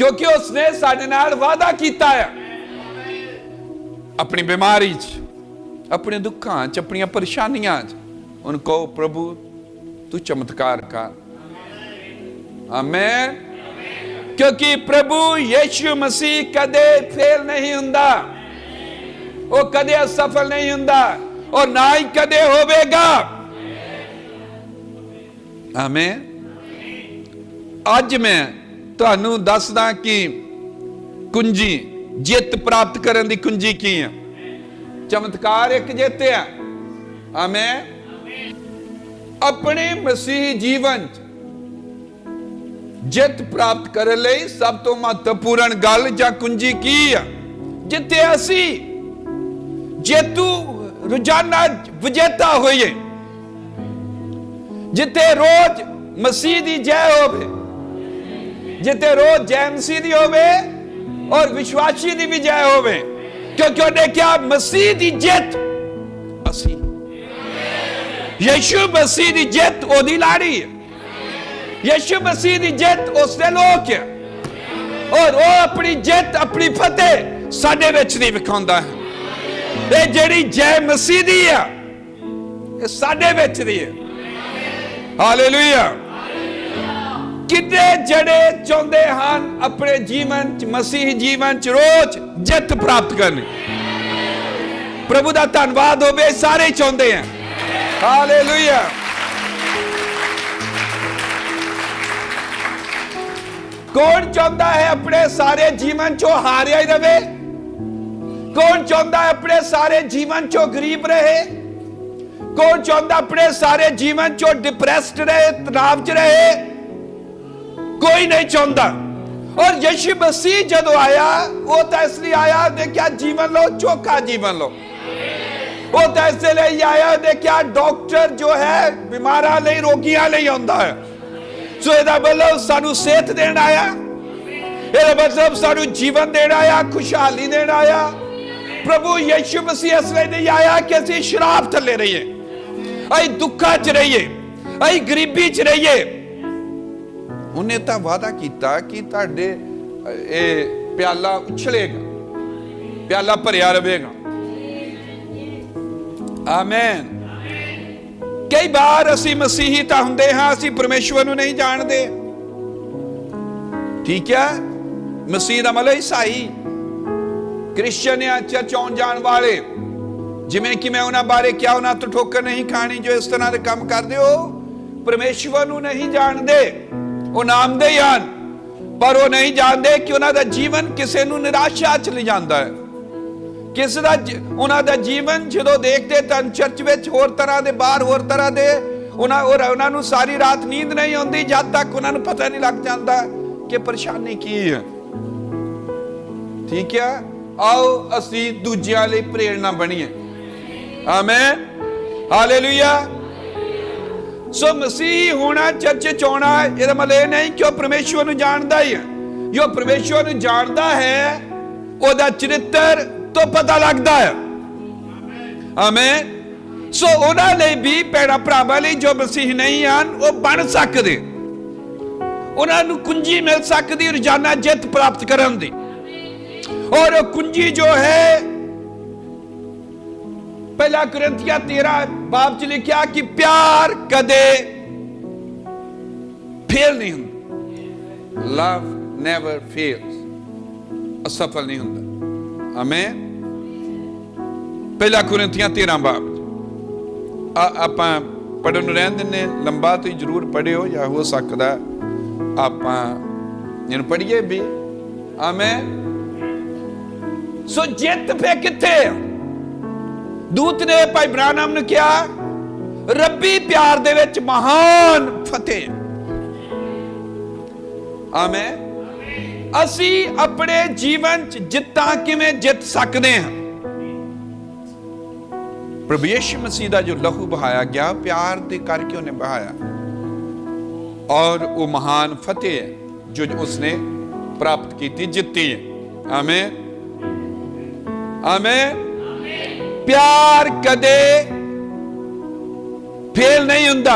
ਕਿਉਂਕਿ ਉਸਨੇ ਸਾਡੇ ਨਾਲ ਵਾਅਦਾ ਕੀਤਾ ਹੈ ਆਪਣੀ ਬਿਮਾਰੀ 'ਚ, ਆਪਣੇ ਦੁੱਖਾਂ 'ਚ, ਆਪਣੀਆਂ ਪਰੇਸ਼ਾਨੀਆਂ 'ਚ। ਉਹਨੂੰ ਕਹੋ, ਪ੍ਰਭੂ, ਤੂੰ ਚਮਤਕਾਰ ਕਰ। ਆਮੇਨ। ਕਿਉਂਕਿ ਪ੍ਰਭੂ ਯੀਸ਼ੂ ਮਸੀਹ ਕਦੇ ਫੇਲ ਨਹੀਂ ਹੁੰਦਾ। ਉਹ ਕਦੇ ਅਸਫਲ ਨਹੀਂ ਹੁੰਦਾ। ਔਰ ਨਾ ਹੀ ਕਦੇ ਹੋਵੇਗਾ। ਆਮੇਨ। ਅੱਜ ਮੈਂ ਤੁਹਾਨੂੰ ਦੱਸਦਾ ਕਿ ਕੁੰਜੀ ਜਿੱਤ ਪ੍ਰਾਪਤ ਕਰਨ ਦੀ ਕੁੰਜੀ ਕੀ ਹੈ ਚਮਤਕਾਰ ਇੱਕ ਜਿੱਤ ਹੈ ਆਮੇਨ। ਆਪਣੇ ਮਸੀਹ ਜੀਵਨ 'ਚ ਜਿੱਤ ਪ੍ਰਾਪਤ ਕਰਨ ਲਈ ਸਭ ਤੋਂ ਮਹੱਤਵਪੂਰਨ ਗੱਲ ਜਾਂ ਕੁੰਜੀ ਕੀ ਆ? ਜਿੱਤੇ ਅਸੀਂ ਜੇਤੂ ਰੋਜ਼ਾਨਾ ਵਿਜੇਤਾ ਹੋਈਏ। ਜਿੱਤੇ ਰੋਜ਼ ਮਸੀਹ ਦੀ ਜੈ ਹੋਵੇ। ਜਿੱਤੇ ਰੋਜ਼ ਜੈ ਮਸੀਹ ਦੀ ਹੋਵੇ ਔਰ ਵਿਸ਼ਵਾਸੀ ਦੀ ਵੀ ਜੈ ਹੋਵੇ, ਕਿਉਂਕਿ ਉਹਨੇ ਕਿਹਾ, ਮਸੀਹ ਦੀ ਜਿੱਤ ਅਸੀਂ ਯਿਸੂ ਮਸੀਹ ਦੀ ਜਿੱਤ ਉਹਦੀ ਲਾੜੀ ਹੈ। ਯਿਸੂ ਮਸੀਹ ਦੀ ਜਿੱਤ ਉਸਦੇ ਲੋਕ ਹੈ। ਔਰ ਉਹ ਆਪਣੀ ਜਿੱਤ, ਆਪਣੀ ਫਤਿਹ ਸਾਡੇ ਵਿੱਚ ਨਹੀਂ ਵਿਖਾਉਂਦਾ ਹੈ। ਇਹ ਜਿਹੜੀ ਜੈ ਮਸੀਹ ਦੀ ਆ ਇਹ ਸਾਡੇ ਵਿੱਚ ਦੀ ਹੈ। ਹਾਲੇਲੂਇਆ। ਕਿੰਨੇ ਜਿਹੜੇ ਚਾਹੁੰਦੇ ਹਨ ਆਪਣੇ ਜੀਵਨ ਚ, ਮਸੀਹ ਜੀਵਨ ਚ ਰੋਜ਼ ਜਿੱਤ ਪ੍ਰਾਪਤ ਕਰਨੀ। ਪ੍ਰਭੂ ਦਾ ਧੰਨਵਾਦ ਹੋਵੇ ਸਾਰੇ ਚਾਹੁੰਦੇ ਆ। ਹਾਲੇਲੂਇਆ ਕੌਣ ਚਾਹੁੰਦਾ ਹੈ ਆਪਣੇ ਸਾਰੇ ਜੀਵਨ ਚੋਂ ਹਾਰਿਆ ਹੀ ਰਵੇ? ਕੌਣ ਚਾਹੁੰਦਾ ਹੈ ਆਪਣੇ ਸਾਰੇ ਜੀਵਨ ਚੋਂ ਗਰੀਬ ਰਹੇ? ਕੌਣ ਚਾਹੁੰਦਾ ਆਪਣੇ ਸਾਰੇ ਜੀਵਨ ਚੋਂ ਡਿਪਰੈਸਡ ਰਹੇ, ਤਣਾਅ ਚ ਰਹੇ? ਕੋਈ ਨਹੀਂ ਚਾਹੁੰਦਾ ਔਰ ਯਿਸੂ ਮਸੀਹ ਜਦੋਂ ਆਇਆ ਉਹ ਤਾਂ ਇਸ ਲਈ ਆਇਆ ਦੇਖਿਆ ਜੀਵਨ ਲੋ ਚੋਖਾ ਜੀਵਨ ਲੋ ਉਹ ਤਾਂ ਇਸ ਲਈ ਆਇਆ ਦੇਖਿਆ ਡਾਕਟਰ ਜੋ ਹੈ ਬਿਮਾਰਾਂ ਲਈ ਰੋਗੀਆਂ ਲਈ ਆਉਂਦਾ ਹੈ ਸੋ ਇਹਦਾ ਮਤਲਬ ਸਾਨੂੰ ਸਿਹਤ ਦੇਣ ਆਇਆ ਇਹਦਾ ਮਤਲਬ ਸਾਨੂੰ ਜੀਵਨ ਦੇਣ ਆਇਆ ਖੁਸ਼ਹਾਲੀ ਦੇਣ ਆਇਆ ਪ੍ਰਭੂ ਯਿਸੂ ਮਸੀਹ ਇਸ ਲਈ ਨਹੀਂ ਆਇਆ ਕਿ ਅਸੀਂ ਸ਼ਰਾਬ ਥੱਲੇ ਰਹੀਏ ਅਸੀਂ ਦੁੱਖਾਂ 'ਚ ਰਹੀਏ ਅਸੀਂ ਗਰੀਬੀ 'ਚ ਰਹੀਏ ਉਹਨੇ ਤਾਂ ਵਾਅਦਾ ਕੀਤਾ ਕਿ ਤੁਹਾਡੇ ਇਹ ਪਿਆਲਾ ਉਛਲੇਗਾ, ਪਿਆਲਾ ਭਰਿਆ ਰਹੇਗਾ ਆਮੇਨ ਕਈ ਵਾਰ ਅਸੀਂ ਮਸੀਹੀ ਤਾਂ ਹੁੰਦੇ ਹਾਂ, ਅਸੀਂ ਪਰਮੇਸ਼ਵਰ ਨੂੰ ਨਹੀਂ ਜਾਣਦੇ। ਠੀਕ ਹੈ? ਮਸੀਹ ਦਾ ਮਤਲਬ ਈਸਾਈ। ਕ੍ਰਿਸਚੀਅਨ ਆ ਚਰਚ ਆਉਣ ਜਾਣ ਵਾਲੇ, ਜਿਵੇਂ ਕਿ ਮੈਂ ਉਹਨਾਂ ਬਾਰੇ ਕਿਹਾ, ਉਹਨਾਂ ਤੋਂ ਠੋਕਰ ਨਹੀਂ ਖਾਣੀ ਜੋ ਇਸ ਤਰ੍ਹਾਂ ਦੇ ਕੰਮ ਕਰਦੇ ਹੋ। ਪਰਮੇਸ਼ਵਰ ਨੂੰ ਨਹੀਂ ਜਾਣਦੇ। ਉਹ ਨਾਮਦੇ ਹਨ। ਪਰ ਉਹ ਨਹੀਂ ਜਾਣਦੇ ਕਿ ਉਹਨਾਂ ਦਾ ਜੀਵਨ ਕਿਸੇ ਨੂੰ ਨਿਰਾਸ਼ਾ ਚ ਲੈ ਜਾਂਦਾ ਹੈ। ਕਿਸ ਦਾ ਉਹਨਾਂ ਦਾ ਜੀਵਨ ਜਦੋਂ ਦੇਖਦੇ ਤਾਂ ਚਰਚ ਵਿੱਚ ਹੋਰ ਤਰ੍ਹਾਂ ਦੇ, ਬਾਹਰ ਹੋਰ ਤਰ੍ਹਾਂ ਦੇ, ਉਹਨਾਂ ਉਹਨਾਂ ਨੂੰ ਸਾਰੀ ਰਾਤ ਨੀਂਦ ਨਹੀਂ ਆਉਂਦੀ, ਜਦ ਤੱਕ ਉਹਨਾਂ ਨੂੰ ਪਤਾ ਨਹੀਂ ਲੱਗ ਜਾਂਦਾ ਕਿ ਪਰੇਸ਼ਾਨੀ ਕੀ ਹੈ। ਠੀਕ ਹੈ? ਆਓ ਅਸੀਂ ਦੂਜਿਆਂ ਲਈ ਪ੍ਰੇਰਣਾ ਬਣੀਏ। ਆਮੇਨ। ਹਾਲੇਲੂਇਆ। ਸੋ ਮਸੀਹ ਹੋਣਾ ਚਰਚ ਚ ਆਉਣਾ ਇਹਦਾ ਮਤਲਬ ਇਹ ਨਹੀਂ ਕਿ ਉਹ ਪਰਮੇਸ਼ਵਰ ਨੂੰ ਜਾਣਦਾ ਹੀ ਹੈ। ਜੋ ਪਰਮੇਸ਼ਵਰ ਨੂੰ ਜਾਣਦਾ ਹੈ, ਉਹਦਾ ਚਰਿੱਤਰ ਤੋਂ ਪਤਾ ਲੱਗਦਾ ਹੈ। ਆਮੇਨ। ਸੋ ਉਹਨਾਂ ਲਈ ਵੀ ਪੈੜਾ ਭਰਾਵਾਂ ਲਈ ਜੋ ਮਸੀਹ ਨਹੀਂ ਹਨ, ਉਹ ਬਣ ਸਕਦੇ। ਉਹਨਾਂ ਨੂੰ ਕੁੰਜੀ ਮਿਲ ਸਕਦੀ ਰੋਜ਼ਾਨਾ ਜਿੱਤ ਪ੍ਰਾਪਤ ਕਰਨ ਦੀ। ਔਰ ਉਹ ਕੁੰਜੀ ਜੋ ਹੈ ਪਹਿਲਾ ਕੁਰਿੰਥੀਆ 13 ਬਾਬ ਚ ਲਿਖਿਆ ਕਿ ਪਿਆਰ ਕਦੇ ਫੇਲ ਨਹੀਂ ਹੁੰਦਾ। ਲਵ ਨੈਵਰ ਫੇਲਸ ਅਸਫਲ ਨਹੀਂ ਹੁੰਦਾ। ਆਮੇਨ ਪਹਿਲਾ ਕੁਰਿੰਥੀਆ 13 ਬਾਬ ਆਪਾਂ ਪੜਨ ਨੂੰ ਰਹਿਣ ਦਿੰਨੇ ਲੰਬਾ ਤੁਸੀਂ ਜ਼ਰੂਰ ਪੜਿਓ ਜਾਂ ਹੋ ਸਕਦਾ ਆਪਾਂ ਇਹਨੂੰ ਪੜ੍ਹੀਏ ਵੀ। ਆਮੇਨ ਸੋ ਜਿੱਤ ਫੇ ਕਿੱਥੇ ਆ? ਦੂਤ ਨੇ ਭਾਈ ਬ੍ਰਾਨਮ ਨੂੰ ਕਿਹਾ ਰੱਬੀ ਪਿਆਰ ਦੇ ਵਿੱਚ ਮਹਾਨ ਫਤਿਹ ਆਮੇਨ ਅਸੀਂ ਆਪਣੇ ਜੀਵਨ ਚ ਜਿੱਤਾਂ ਕਿਵੇਂ ਜਿੱਤ ਸਕਦੇ ਹਾਂ ਪ੍ਰਭੂ ਯਿਸੂ ਮਸੀਹ ਦਾ ਜੋ ਲਹੂ ਬਹਾਇਆ ਗਿਆ ਪਿਆਰ ਦੇ ਕਰਕੇ ਉਹਨੇ ਬਹਾਇਆ ਔਰ ਉਹ ਮਹਾਨ ਫਤਿਹ ਹੈ ਜੋ ਉਸਨੇ ਪ੍ਰਾਪਤ ਕੀਤੀ ਜਿੱਤੀ ਹੈ ਆਮੇਨ ਆਮੇਨ ਪਿਆਰ ਕਦੇ ਫੇਲ ਨਹੀਂ ਹੁੰਦਾ